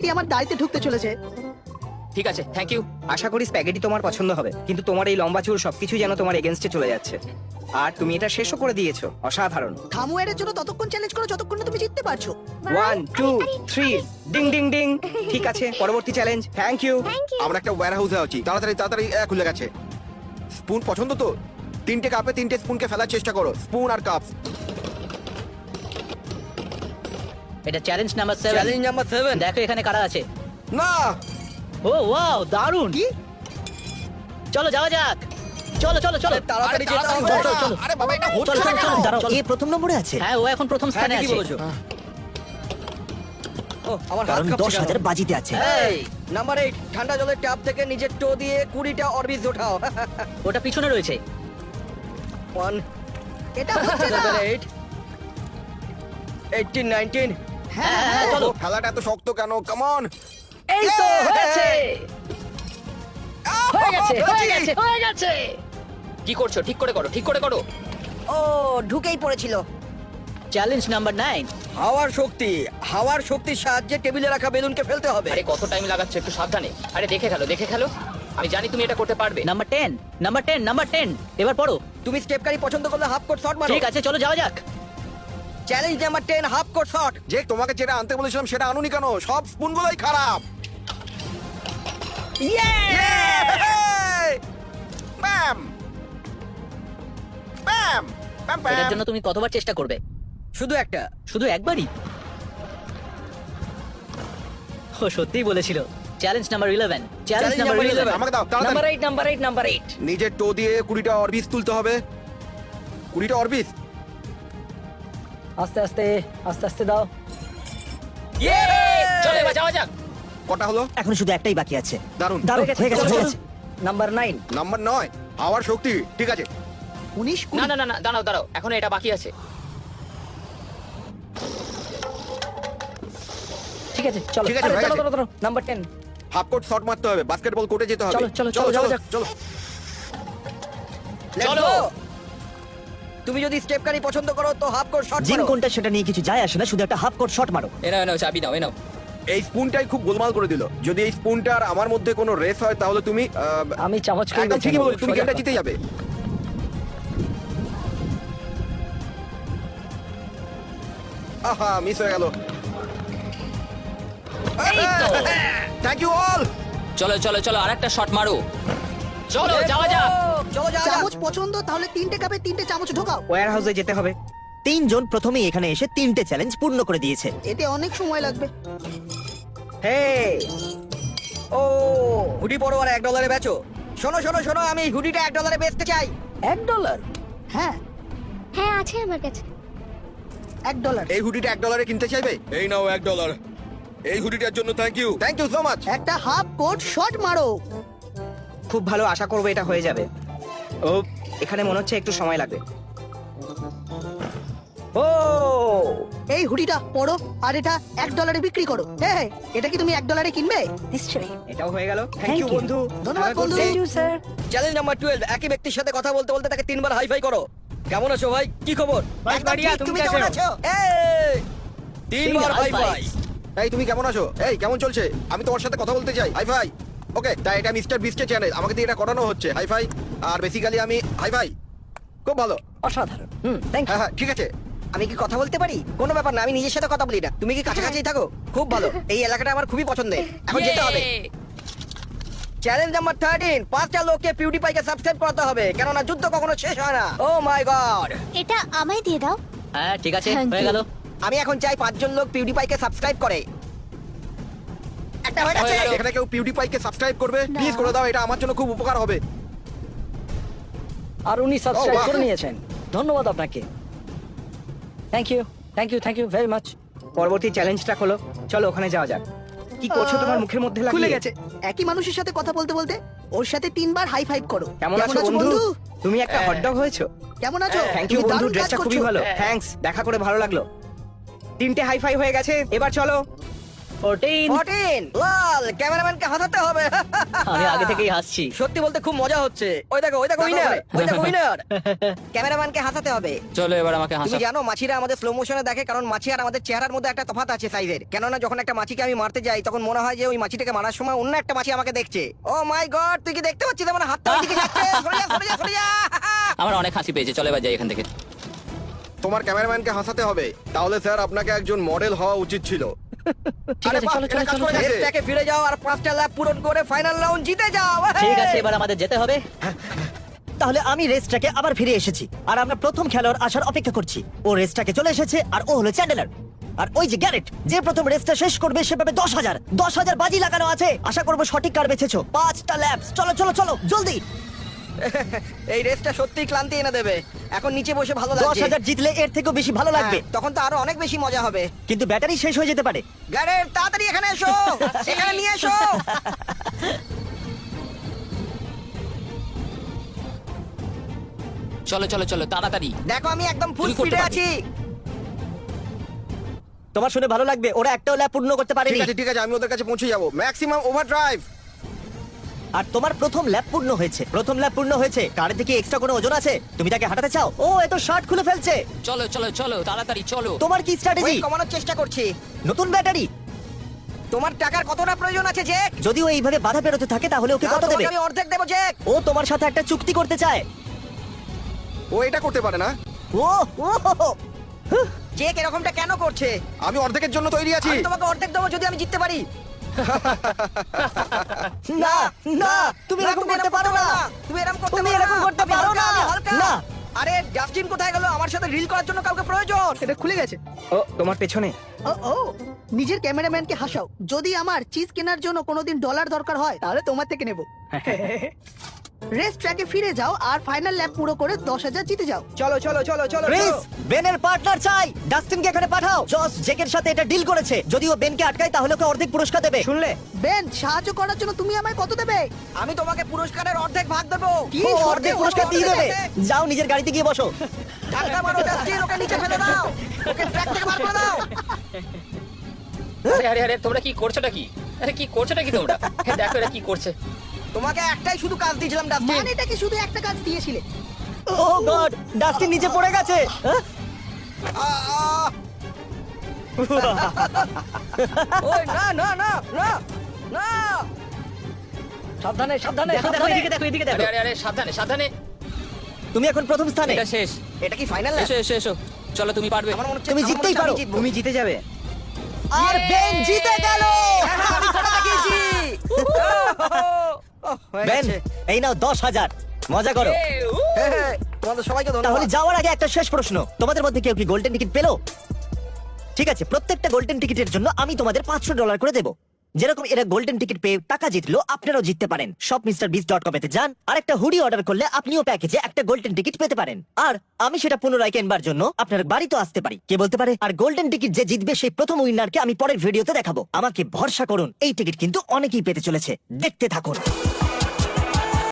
এটি আমার দাড়িতে ঢুকতে চলেছে। ঠিক আছে থ্যাংক ইউ আশা করি স্প্যাগেটি তোমার পছন্দ হবে কিন্তু তোমার এই লম্বা চুল সবকিছু যেন তোমার এগেনস্টে চলে যাচ্ছে। আর তুমি এটা শেষও করে দিয়েছ অসাধারণ। থামু এর জন্য ততক্ষণ চ্যালেঞ্জ করো যতক্ষণ না তুমি জিততে পারছ। One two three ding ding ding ঠিক আছে পরবর্তী চ্যালেঞ্জ থ্যাংক ইউ আমরা একটা ওয়্যার হাউসে আছি। তাড়াতাড়ি তাড়াতাড়ি আহ, খুলে গেছে। স্পুন পছন্দ তো? তিনটে কাপে তিনটে স্পুনকে ফেলার চেষ্টা করো। স্পুন আর কাপ এটা challenge number seven challenge number seven দেখো এখানে কারা আছে। না। ও ওয়াও দারুণ। কি? চলো যাওয়া যাক। চলো চলো চলো। তাড়াতাড়ি যেতে হবে। চলো, চলো। আরে বাবা এটা হচ্ছে চলো চলো দাঁড়াও চলো। এ প্রথম নম্বরে আছে? হ্যাঁ ও এখন প্রথম স্থানে ঠিকই আছে। বলেছ। ও আমার হাত কাঁপছে দশ? হাজার বাজিতে আছে। এই নাম্বার এইট ঠান্ডা জলের ট্যাপ থেকে নিজের টো দিয়ে কুড়িটা অরবিজ ওঠাও। ওটা পিছনে রয়েছে। ওয়ান এটা হচ্ছে না। সেভেন এইট এইটিন নাইনটিন হ্যাঁ হ্যাঁ চলো। ও, খেলাটা এত শক্ত কেন? কেমন এই তো হয়েছে। হয়ে গেছে হয়ে গেছে হয়ে গেছে। কি করছ? ঠিক করে করো ঠিক করে করো। ও ঢুকেই পড়েছিল। চ্যালেঞ্জ নাম্বার নাইন হাওয়ার শক্তি হাওয়ার শক্তির সাহায্যে টেবিলে রাখা বেলুনকে ফেলতে হবে। আরে কত টাইম লাগাচ্ছে একটু সাবধানে। আরে দেখে খেলো দেখে খেলো। আমি জানি তুমি এটা করতে পারবে। Number ten number ten number ten এবার পড়ো। তুমি স্টেপকারি পছন্দ করলে হাফ কোট শট মারো। ঠিক আছে চলো যাওয়া যাক। Challenge number ten half court shot যে তোমাকে যেটা আনতে বলেছিলাম সেটা আনুনি কেন? সব স্পুনগুলোই খারাপ। ব্যাম ব্যাম ব্যাম এটার জন্য তুমি কতবার চেষ্টা করবে? শুধু একটা। শুধু একবারই? ও সত্যিই বলেছিল। Challenge number eleven challenge number eleven 11 আমাকে দাও নাম্বার তাড়াতাড়ি eight number eight number eight নিজের টো দিয়ে কুড়িটা অরবিস তুলতে হবে। কুড়িটা অরবিস আস্তে আস্তে আস্তে আস্তে দাও। চলো এবার যাওয়া যাক। কটা হলো? এখন শুধু একটাই বাকি আছে। দারুণ দারুণ হয়ে গেছে হয়ে গেছে। নাম্বার নাইন নাম্বার নয় হাওয়ার শক্তি ঠিক আছে। উনিশ না না না না দাঁড়াও দাঁড়াও এখনও এটা বাকি আছে। ঠিক আছে চলো। ঠিক আছে, হয়ে গেছে। Number ten half court shot মারতে হবে বাস্কেটবল কোর্টে যেতে হবে। চলো, চলো, চলো, যাক। চলো। চলো। তুমি যদি স্টেপকারি পছন্দ করো তো হাফ কোট শট জিম মারো। কোনটা সেটা নিয়ে কিছু যায় আসে না শুধু একটা হাফ কোট শট মারো। এনাও এনাও চাবি দাও এনাও এই স্পুনটাই খুব গোলমাল করে দিল। যদি এই স্পুনটার আমার মধ্যে কোনো রেস হয় তাহলে তুমি আহ, আমি চামচ করে একদম ঠিকই বলো তুমি গেমটা জিতে যাবে। আহা মিস হয়ে গেল। থ্যাংক ইউ অল চলো চলো চলো আরেকটা শট মারো। চলো যাওয়া যাক। চলো যাওয়া যাক। চামচ পছন্দ তাহলে তিনটে কাপে তিনটে চামচ ঢোকাও। ওয়্যার হাউসে যেতে হবে। তিনজন প্রথমেই এখানে এসে তিনটে চ্যালেঞ্জ পূর্ণ করে দিয়েছে। এতে অনেক সময় লাগবে। হে! ও হুডি পরো আর এক ডলারে বেচো। শোনো শোনো শোনো আমি এই হুডিটা এক ডলারে বেচতে চাই। এক ডলার হ্যাঁ। হ্যাঁ আছে আমার কাছে। এক ডলার এই হুডিটা এক ডলারে কিনতে চাইবে? এই নাও এক ডলার এই হুডিটার জন্য thank you thank you so much একটা হাফ কোট শট মারো। খুব ভালো আশা করব এটা হয়ে যাবে। ও এখানে মনে হচ্ছে একটু সময় লাগবে। ও! এই হুডিটা পরো আর এটা এক ডলারে বিক্রি করো। হ্যাঁ এটা কি তুমি এক ডলারে কিনবে? নিশ্চয়ই। এটাও হয়ে গেল। থ্যাংক ইউ বন্ধু। ধন্যবাদ, বন্ধু। day. Sir challenge number twelve একই ব্যক্তির সাথে কথা বলতে বলতে তাকে তিনবার হাইফাই করো। কেমন আছো ভাই? কি খবর? একদম ঠিক, তুমি কেমন আছো? এই, তিনবার হাইফাই এই তুমি কেমন আছো? এই কেমন চলছে? আমি তোমার সাথে কথা বলতে চাই। হাই ফাই ওকে তাই এটা মিস্টার বিস্টের চ্যানেল আমাকে দিয়ে এটা করানো হচ্ছে। হাই ফাই আর বেসিক্যালি আমি হাই ফাই খুব ভালো। অসাধারণ। হুম থ্যাংক হ্যাঁ হ্যাঁ ঠিক আছে। আমি কি কথা বলতে পারি? কোনো ব্যাপার না আমি নিজের সাথে কথা বলি না। তুমি কি কাছাকাছি থাকো? খুব ভালো। এই এলাকাটা আমার খুবই পছন্দের। এখন যেতে হবে। চ্যালেঞ্জ নাম্বার থার্টিন পাঁচটা লোককে পিউডিপাইকে সাবস্ক্রাইব করাতে হবে। কেননা যুদ্ধ কখনো শেষ হয় না। ও মাই গড এটা আমায় দিয়ে দাও। হ্যাঁ ঠিক আছে হয়ে গেল। আমি এখন চাই পাঁচজন লোক পিউডিপাইকে সাবস্ক্রাইব করে। একটা হয়ে গেছে। এখানে কেউ পিউডিপাইকে সাবস্ক্রাইব করবে। প্লিজ করে দাও এটা আমার জন্য খুব উপকার হবে। আর উনি সাবস্ক্রাইব করে নিয়েছেন। ধন্যবাদ আপনাকে। Thank you thank you thank you very much পরবর্তী চ্যালেঞ্জটা হলো চলো ওখানে যাওয়া যাক। কি করছ তোমার মুখের মধ্যে লাগিয়ে? খুলে গেছে। একই মানুষের সাথে কথা বলতে বলতে ওর সাথে তিনবার হাই ফাইভ করো। কেমন আছো বন্ধু? তুমি একটা হটডগ হয়েছো? কেমন আছো? থ্যাংক ইউ তুমি বন্ধু ড্রেসটা খুবই ভালো। থ্যাঙ্কস দেখা করে ভালো লাগল। তিনটে হাই ফাই হয়ে গেছে। এবার চলো। ফোরটিন ফোরটিন লাল ক্যামেরাম্যানকে হাসাতে হবে। আমি আগে থেকেই হাসছি। সত্যি বলতে খুব মজা হচ্ছে। ওই দেখো ওই দেখো উইনার ওই দেখো উইনার ক্যামেরাম্যানকে হাসাতে হবে। চলো এবার আমাকে তুমি জানো মাছিরা আমাদের স্লো মোশনে দেখে কারণ মাছি আর আমাদের চেহারার মধ্যে একটা তফাৎ আছে সাইজের কেননা যখন একটা মাছিকে আমি মারতে যাই তখন মনে হয় যে ওই মাছিটাকে মারার সময় অন্য একটা মাছি আমাকে দেখছে। ও মাই গড তুই কি দেখতে পাচ্ছিস? আমার হাতটা ওইদিকে যাচ্ছে। সরে যা সরে যা সরে যা। আমার অনেক হাসি পেয়েছে। চলো এবার যাই এখান থেকে। তোমার ক্যামেরাম্যানকে হাসাতে হবে। তাহলে স্যার আপনাকে একজন মডেল হওয়া উচিত ছিল। ঠিক আছে চলো চলো চলো ফিরে যাও আর পাঁচটা ল্যাব পূরণ করে ফাইনাল রাউন্ড জিতে যাও। ঠিক আছে এবার আমাদের যেতে হবে। তাহলে আমি রেসটাকে আবার ফিরে এসেছি আর আমরা প্রথম খেলোয়াড় আসার অপেক্ষা করছি। ও রেসটাকে চলে এসেছে আর ও হলো চ্যান্ডেলার। আর ওই যে গ্যারেট যে প্রথম রেসটা শেষ করবে সে পাবে দশ হাজার। দশ হাজার বাজি লাগানো আছে। আশা করব সঠিক কার বেছেছো। পাঁচটা ল্যাবস চলো চলো চলো জলদি। এই রেসটা সত্যি ক্লান্তি এনে দেবে। এখন নিচে বসে ভালো দশ লাগছে হাজার জিতলে এর থেকেও বেশি ভালো লাগবে। হ্যাঁ, তখন তো আরও অনেক বেশি মজা হবে। কিন্তু ব্যাটারি শেষ হয়ে যেতে পারে। গ্যারেট তাড়াতাড়ি এখানে এসো। এখানে নিয়ে এসো। চলো চলো চলো তাড়াতাড়ি। দেখো আমি একদম ফুল তুমি করতে স্পিডে পারবে। আছি তোমার শুনে ভালো লাগবে ওরা একটাও ল্যাব পূর্ণ করতে ঠিক পারেনি আছে ঠিক আছে আমি ওদের কাছে পৌঁছে যাব ম্যাক্সিমাম ওভার ড্রাইভ আর তোমার প্রথম ল্যাব পূর্ণ হয়েছে। প্রথম ল্যাব পূর্ণ হয়েছে। কার দিকে এক্সট্রা কোনো ওজন আছে? তুমি তাকে হাঁটাতে চাও? ও এত শার্ট খুলে ফেলছে। চলো চলো চলো তাড়াতাড়ি চলো। তোমার কি স্ট্র্যাটেজি ওয়েট কমানোর চেষ্টা করছি। নতুন ব্যাটারি তোমার টাকার কতটা প্রয়োজন আছে যে যদি ও এইভাবে বাধা পেরোতে থাকে তাহলে ওকে কত দেবে? আমি অর্ধেক দেবো যে ও তোমার সাথে একটা চুক্তি করতে চায়। ও এটা করতে পারে না। ও ও এরকমটা কেন করছে? আমি অর্ধেকের জন্য তৈরি আছি। আমি তোমাকে অর্ধেক দেবো যদি আমি জিততে পারি। না না তুমি এরকম করতে পারো না। তুমি এরকম করতে তুমি এরকম করতে পারো না। হালকা। না। আরে জাস্টিন কোথায় গেল? আমার সাথে রিল করার জন্য কাউকে প্রয়োজন। এটা খুলে গেছে। ও তোমার পেছনে। ও ও নিজের ক্যামেরাম্যানকে হাসাও। যদি আমার চিজ কেনার জন্য কোনোদিন ডলার দরকার হয় তাহলে তোমার থেকে নেব। রেস ট্র্যাকে ফিরে যাও আর ফাইনাল ল্যাব পুরো করে দশ হাজার জিতে যাও। চলো চলো চলো চলো ক্রিস বেনের পার্টনার চাই। ডাস্টিনকে এখানে পাঠাও। জস জেকের সাথে এটা ডিল করেছে। যদি ও বেনকে আটকায় তাহলে ওকে অর্ধেক পুরস্কার দেবে। শুনলে? বেন সাহায্য করার জন্য তুমি আমায় কত দেবে? আমি তোমাকে পুরস্কারের অর্ধেক ভাগ দেবো। কি অর্ধেক পুরস্কার দিয়ে দেবে। যাও নিজের গাড়িতে গিয়ে বসো। টাকা মারো জাস্টিন ওকে নিচে ফেলে দাও। ওকে ট্র্যাক থেকে বার করে দাও। আরে আরে আরে তোমরা কি করছোটা কি? আরে কি করছোটা কি তোমরা? দেখো এরা কি করছে। তোমাকে একটাই শুধু কাজ দিয়েছিলাম ডাস্টিন মানেটাকে শুধু একটা কাজ দিয়েছিলে? ও গড নিচে পড়ে গেছে হ্যাঁ? ওই না না না না না। সাবধানে সাবধানে দেখো, দেখো। এদিকে দেখো, এদিকে দেখো। আরে আরে আরে সাবধানে সাবধানে। তুমি এখন প্রথম স্থানে। এটা শেষ। এটা কি ফাইনাল এসো এসো এসো। চলো তুমি পারবে। মনে তুমি জিততেই পারো। তুমি জিতে যাবে। আর! বেন জিতে গেল! হ্যাঁ, বেন এই নাও দশ হাজার। মজা করো। তোমাদের সবাইকে তাহলে যাওয়ার আগে একটা শেষ প্রশ্ন। তোমাদের মধ্যে কেউ কি গোল্ডেন টিকিট পেল? ঠিক আছে প্রত্যেকটা গোল্ডেন টিকিটের জন্য আমি তোমাদের পাঁচশো ডলার করে দেবো। যেরকম এরা গোল্ডেন টিকিট পেয়ে টাকা জিতলো আপনারাও জিততে পারেন। সব মিস্টার বিস ডট কমেতে যান, আর একটা হুডি অর্ডার করলে আপনিও প্যাকেজে একটা গোল্ডেন টিকিট পেতে পারেন। আর আমি সেটা পুনরায় কেনবার জন্য আপনার বাড়িতে আসতে পারি, কে বলতে পারে? আর গোল্ডেন টিকিট যে জিতবে সেই প্রথম উইনারকে আমি পরের ভিডিওতে দেখাবো। আমাকে ভরসা করুন, এই টিকিট কিন্তু অনেকেই পেতে চলেছে। দেখতে থাকুন।